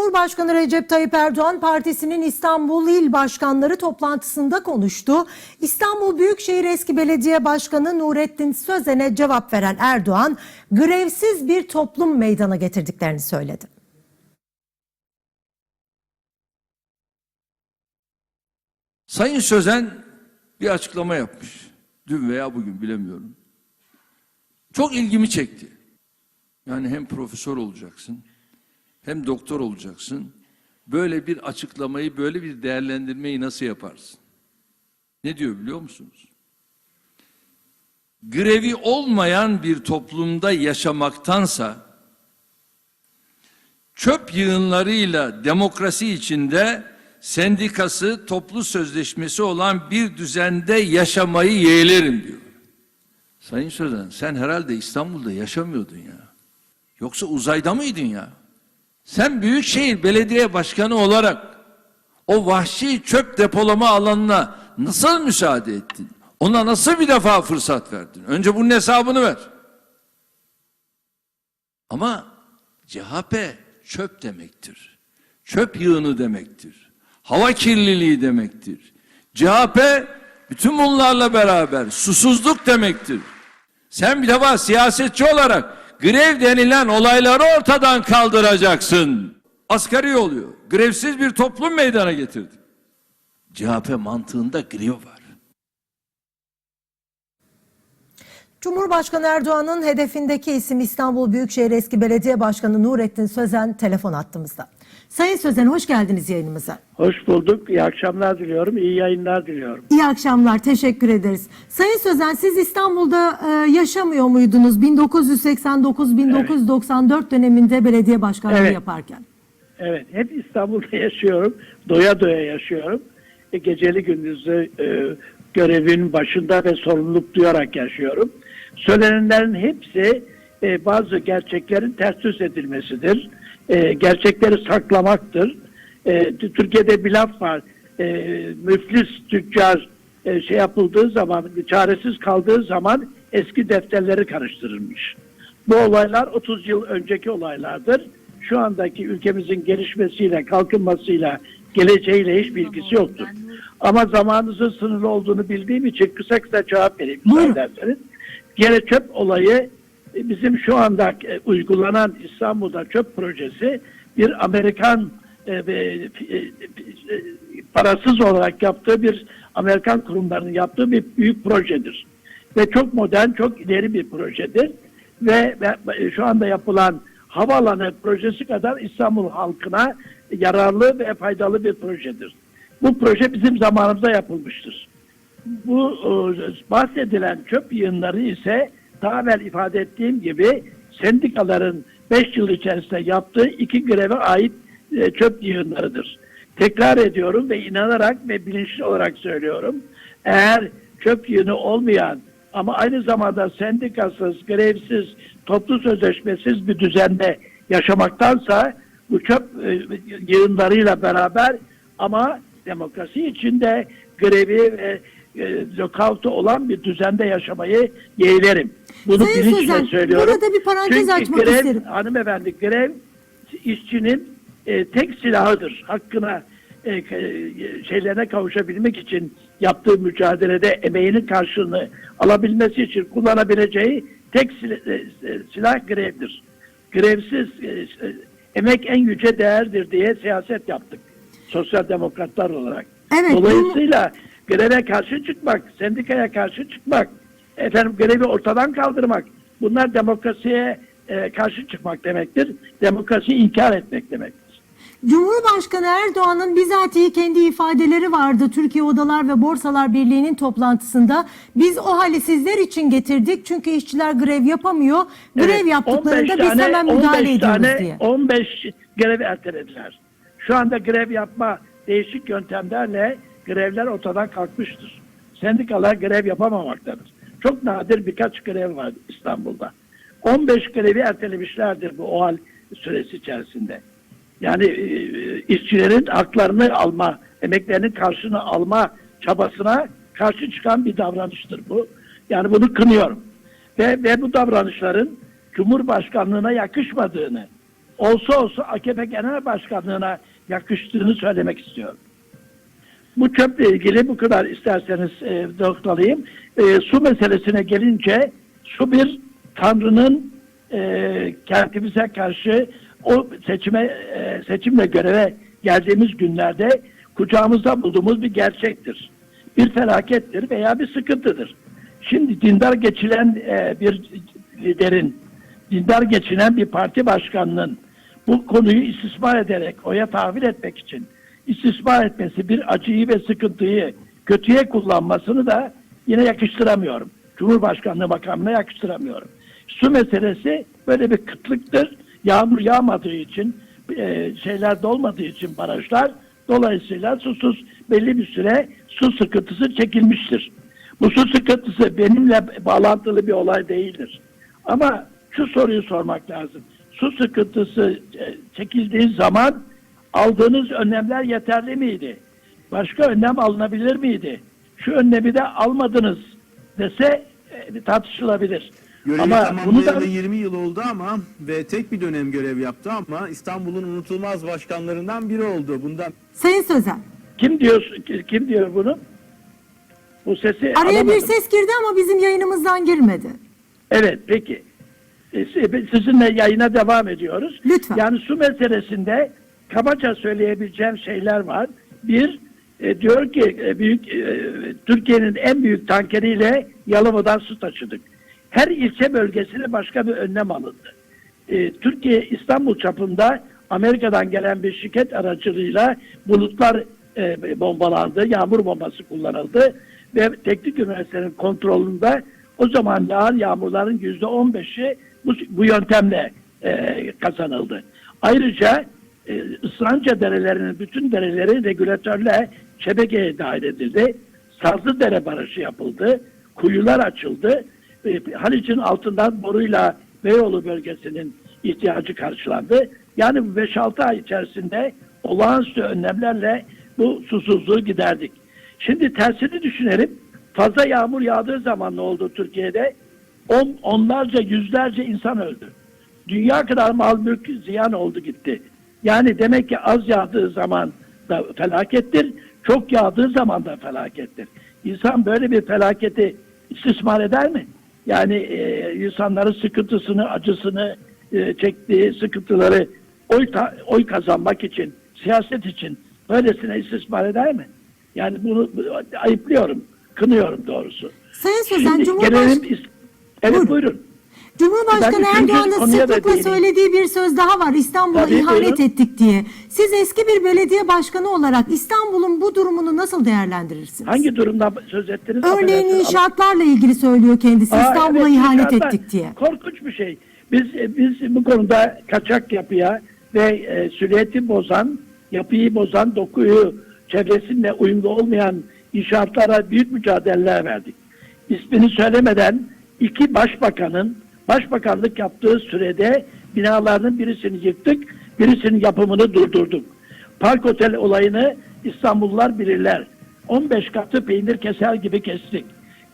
Cumhurbaşkanı Recep Tayyip Erdoğan partisinin İstanbul İl Başkanları toplantısında konuştu. İstanbul Büyükşehir Eski Belediye Başkanı Nurettin Sözen'e cevap veren Erdoğan, grevsiz bir toplum meydana getirdiklerini söyledi. Sayın Sözen bir açıklama yapmış. Dün veya bugün bilemiyorum. Çok ilgimi çekti. Yani hem profesör olacaksın, hem doktor olacaksın. Böyle bir açıklamayı, böyle bir değerlendirmeyi nasıl yaparsın? Ne diyor biliyor musunuz? Grevi olmayan bir toplumda yaşamaktansa çöp yığınlarıyla demokrasi içinde sendikası, toplu sözleşmesi olan bir düzende yaşamayı yeğlerim diyor. Sayın Sözen sen herhalde İstanbul'da yaşamıyordun ya. Yoksa uzayda mıydın ya? Sen Büyükşehir Belediye Başkanı olarak o vahşi çöp depolama alanına nasıl müsaade ettin? Ona nasıl bir defa fırsat verdin? Önce bunun hesabını ver. Ama CHP çöp demektir. Çöp yığını demektir. Hava kirliliği demektir. CHP bütün bunlarla beraber susuzluk demektir. Sen bir defa siyasetçi olarak grev denilen olayları ortadan kaldıracaksın. Asgari oluyor. Grevsiz bir toplum meydana getirdik. CHP mantığında grev var. Cumhurbaşkanı Erdoğan'ın hedefindeki isim İstanbul Büyükşehir Eski Belediye Başkanı Nurettin Sözen telefon attığımızda. Sayın Sözen hoş geldiniz yayınımıza. Hoş bulduk. İyi akşamlar diliyorum. İyi yayınlar diliyorum. İyi akşamlar, teşekkür ederiz. Sayın Sözen, siz İstanbul'da e, yaşamıyor muydunuz 1989-1994 döneminde belediye başkanlığı Evet. yaparken? Evet, hep İstanbul'da yaşıyorum. Doya doya yaşıyorum. E, geceli gündüzü e, görevin başında ve sorumluluk duyarak yaşıyorum. Söylenenlerin hepsi e, bazı gerçeklerin ters yüz edilmesidir. E, gerçekleri saklamaktır. E, Türkiye'de bir laf var. E, müflis tüccar e, şey yapıldığı zaman, çaresiz kaldığı zaman eski defterleri karıştırılmış. Bu olaylar 30 yıl önceki olaylardır. Şu andaki ülkemizin gelişmesiyle, kalkınmasıyla, geleceğiyle hiç bilgisi yoktur. Ama zamanınızın sınırlı olduğunu bildiğim için kısa kısa cevap vereyim Buyurun. Gene çöp olayı e, bizim şu anda e, uygulanan İstanbul'da çöp projesi bir Amerikan e, parasız olarak yaptığı bir Amerikan kurumlarının yaptığı bir büyük projedir. Ve çok modern, çok ileri bir projedir. Ve şu anda yapılan havaalanı projesi kadar İstanbul halkına yararlı ve faydalı bir projedir. Bu proje bizim zamanımızda yapılmıştır. Bu e, bahsedilen çöp yığınları ise daha evvel ifade ettiğim gibi sendikaların 5 yıl içerisinde yaptığı iki greve ait e, çöp yığınlarıdır. Tekrar ediyorum ve inanarak ve bilinçli olarak söylüyorum. Eğer çöp yığını olmayan ama aynı zamanda sendikasız, grevsiz, toplu sözleşmesiz bir düzende yaşamaktansa bu çöp e, yığınlarıyla beraber ama demokrasi içinde grevi ve e, lokavta olan bir düzende yaşamayı yeğlerim. Bunu Sayın bilinçle Sözen, söylüyorum. burada bir parantez Çünkü açmak grev, isterim. Hanımefendi grev işçinin e, tek silahıdır. Hakkına e, e, şeylerine kavuşabilmek için yaptığı mücadelede emeğinin karşılığını alabilmesi için kullanabileceği tek sil- e, e, silah grevdir. Grevsiz e, emek en yüce değerdir diye siyaset yaptık. Sosyal demokratlar olarak. Evet, Dolayısıyla greve karşı çıkmak, sendikaya karşı çıkmak, efendim grevi ortadan kaldırmak bunlar demokrasiye e, karşı çıkmak demektir. Demokrasiyi inkar etmek demektir. Cumhurbaşkanı Erdoğan'ın bizatihi kendi ifadeleri vardı Türkiye Odalar ve Borsalar Birliği'nin toplantısında. Biz o hali sizler için getirdik çünkü işçiler grev yapamıyor. Grev Evet, yaptıklarında 15 biz tane- hemen müdahale 15 ediyoruz tane, diye. 15 grevi ertelediler. Şu anda grev yapma değişik yöntemlerle grevler ortadan kalkmıştır. Sendikalar grev yapamamaktadır. Çok nadir birkaç grev var İstanbul'da. 15 grevi ertelemişlerdir bu o hal süresi içerisinde. Yani e, işçilerin haklarını alma, emeklerinin karşılığını alma çabasına karşı çıkan bir davranıştır bu. Yani bunu kınıyorum. Ve, ve bu davranışların Cumhurbaşkanlığına yakışmadığını, olsa olsa AKP Genel Başkanlığı'na yakıştığını söylemek istiyorum. Bu çöple ilgili bu kadar isterseniz e, noktalayayım. E, su meselesine gelince su bir Tanrı'nın e, kentimize karşı o seçime e, seçimle göreve geldiğimiz günlerde kucağımızda bulduğumuz bir gerçektir. Bir felakettir veya bir sıkıntıdır. Şimdi dindar geçilen e, bir liderin, dindar geçinen bir parti başkanının bu konuyu istismar ederek oya tahvil etmek için istismar etmesi bir acıyı ve sıkıntıyı kötüye kullanmasını da yine yakıştıramıyorum. Cumhurbaşkanlığı makamına yakıştıramıyorum. Su meselesi böyle bir kıtlıktır. Yağmur yağmadığı için, e, şeyler dolmadığı için barajlar dolayısıyla susuz belli bir süre su sıkıntısı çekilmiştir. Bu su sıkıntısı benimle bağlantılı bir olay değildir. Ama şu soruyu sormak lazım. Su sıkıntısı e, çekildiği zaman aldığınız önlemler yeterli miydi? Başka önlem alınabilir miydi? Şu önlemi de almadınız dese e, tartışılabilir. Görevi ama bunu da tamamlayalı 20 yıl oldu ama ve tek bir dönem görev yaptı ama İstanbul'un unutulmaz başkanlarından biri oldu. Bundan Sayın Sözen, kim diyor kim diyor bunu? Bu sesi araya bir alamadım. ses girdi ama bizim yayınımızdan girmedi. Evet peki. E, si- Sizinle yayına devam ediyoruz. Lütfen. Yani su meselesinde kabaca söyleyebileceğim şeyler var. Bir, e, diyor ki e, büyük e, Türkiye'nin en büyük tankeriyle Yalova'dan su taşıdık. Her ilçe bölgesine başka bir önlem alındı. E, Türkiye İstanbul çapında Amerika'dan gelen bir şirket aracılığıyla bulutlar e, bombalandı, yağmur bombası kullanıldı ve teknik üniversitenin kontrolünde o zaman yağan yağmurların yüzde on beşi bu, bu yöntemle e, kazanıldı. Ayrıca e, ıslanca derelerinin bütün dereleri regülatörle şebekeye dahil edildi. Sazlıdere Barajı yapıldı. Kuyular açıldı. E, Haliç'in altından boruyla Beyoğlu bölgesinin ihtiyacı karşılandı. Yani bu 5-6 ay içerisinde olağanüstü önlemlerle bu susuzluğu giderdik. Şimdi tersini düşünelim. Fazla yağmur yağdığı zaman ne oldu Türkiye'de? On, onlarca, yüzlerce insan öldü. Dünya kadar mal mülk ziyan oldu gitti. Yani demek ki az yağdığı zaman da felakettir, çok yağdığı zaman da felakettir. İnsan böyle bir felaketi istismar eder mi? Yani e, insanların sıkıntısını, acısını, e, çektiği sıkıntıları oy, ta- oy kazanmak için, siyaset için böylesine istismar eder mi? Yani bunu ayıplıyorum, kınıyorum doğrusu. Sayın Sözen, Cumhurbaşkanı... Evet Buyurun. buyurun. Cumhurbaşkanı Ben üçüncü Erdoğan'ın konuya da sıklıkla değineyim. söylediği bir söz daha var. İstanbul'a Tabii, ihanet buyurun. ettik diye. Siz eski bir belediye başkanı olarak İstanbul'un bu durumunu nasıl değerlendirirsiniz? Hangi durumdan söz ettiniz? Örneğin Affedersiniz. inşaatlarla ilgili söylüyor kendisi. Aa, İstanbul'a evet, ihanet inşaatlar ettik diye. Korkunç bir şey. Biz e, biz bu konuda kaçak yapıya ve e, süliyeti bozan, yapıyı bozan, dokuyu çevresinle uyumlu olmayan inşaatlara büyük mücadeleler verdik. İsmini söylemeden iki başbakanın başbakanlık yaptığı sürede binalarının birisini yıktık, birisinin yapımını durdurduk. Park Otel olayını İstanbullular bilirler. 15 katı peynir keser gibi kestik.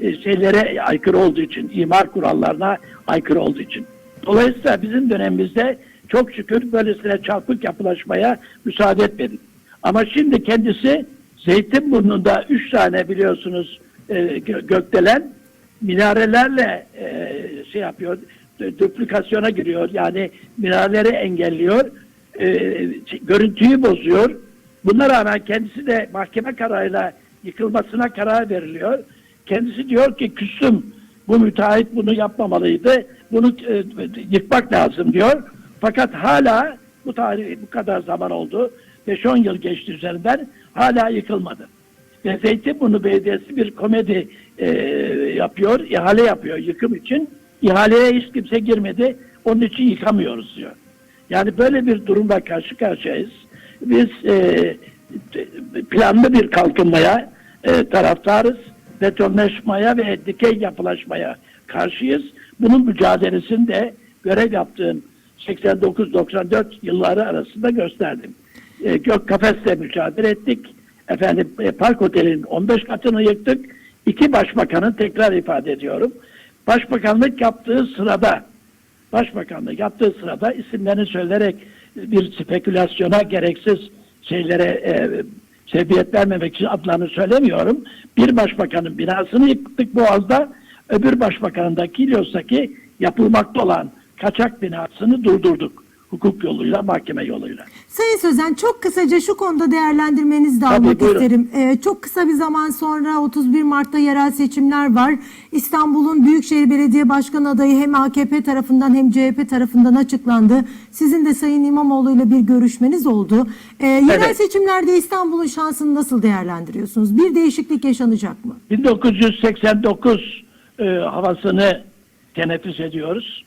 E, şeylere aykırı olduğu için, imar kurallarına aykırı olduğu için. Dolayısıyla bizim dönemimizde çok şükür böylesine çarpık yapılaşmaya müsaade etmedik. Ama şimdi kendisi Zeytinburnu'nda üç tane biliyorsunuz e, gö- gökdelen minarelerle e, şey yapıyor, duplikasyona giriyor. Yani minareleri engelliyor, e, görüntüyü bozuyor. Buna rağmen kendisi de mahkeme kararıyla yıkılmasına karar veriliyor. Kendisi diyor ki küstüm, bu müteahhit bunu yapmamalıydı, bunu e, yıkmak lazım diyor. Fakat hala bu tarih bu kadar zaman oldu, 5-10 yıl geçti üzerinden, hala yıkılmadı. Ve Zeytinburnu Belediyesi bir komedi e, yapıyor, ihale yapıyor yıkım için. İhaleye hiç kimse girmedi, onun için yıkamıyoruz diyor. Yani böyle bir durumla karşı karşıyayız. Biz e, planlı bir kalkınmaya e, taraftarız. Betonlaşmaya ve dikey yapılaşmaya karşıyız. Bunun mücadelesini de görev yaptığım 89-94 yılları arasında gösterdim. E, Gök Kafes'le mücadele ettik. Efendim e, Park Otel'in 15 katını yıktık. İki başbakanın tekrar ifade ediyorum. Başbakanlık yaptığı sırada Başbakanlık yaptığı sırada isimlerini söylerek bir spekülasyona gereksiz şeylere e, sebebiyet vermemek için adlarını söylemiyorum. Bir başbakanın binasını yıktık Boğaz'da, öbür başbakanın da Kilyos'taki yapılmakta olan kaçak binasını durdurduk. Hukuk yoluyla, mahkeme yoluyla. Sayın Sözen çok kısaca şu konuda değerlendirmenizi de Tabii, almak buyurun. isterim. Ee, çok kısa bir zaman sonra 31 Mart'ta yerel seçimler var. İstanbul'un Büyükşehir Belediye Başkanı adayı hem AKP tarafından hem CHP tarafından açıklandı. Sizin de Sayın İmamoğlu ile bir görüşmeniz oldu. Ee, yerel Evet. seçimlerde İstanbul'un şansını nasıl değerlendiriyorsunuz? Bir değişiklik yaşanacak mı? 1989 e, havasını teneffüs ediyoruz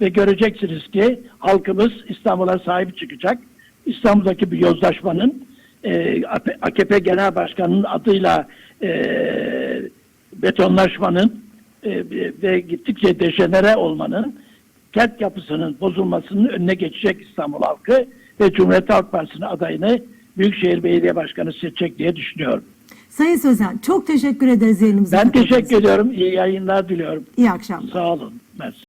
ve göreceksiniz ki halkımız İstanbul'a sahip çıkacak. İstanbul'daki bir yozlaşmanın e, AKP Genel Başkanı'nın adıyla e, betonlaşmanın e, ve gittikçe dejenere olmanın kent yapısının bozulmasının önüne geçecek İstanbul halkı ve Cumhuriyet Halk Partisi'nin adayını Büyükşehir Belediye Başkanı seçecek diye düşünüyorum. Sayın Sözen çok teşekkür ederiz yayınımıza. Ben teşekkür ediyorum. İyi yayınlar diliyorum. İyi akşamlar. Sağ olun. Mersi.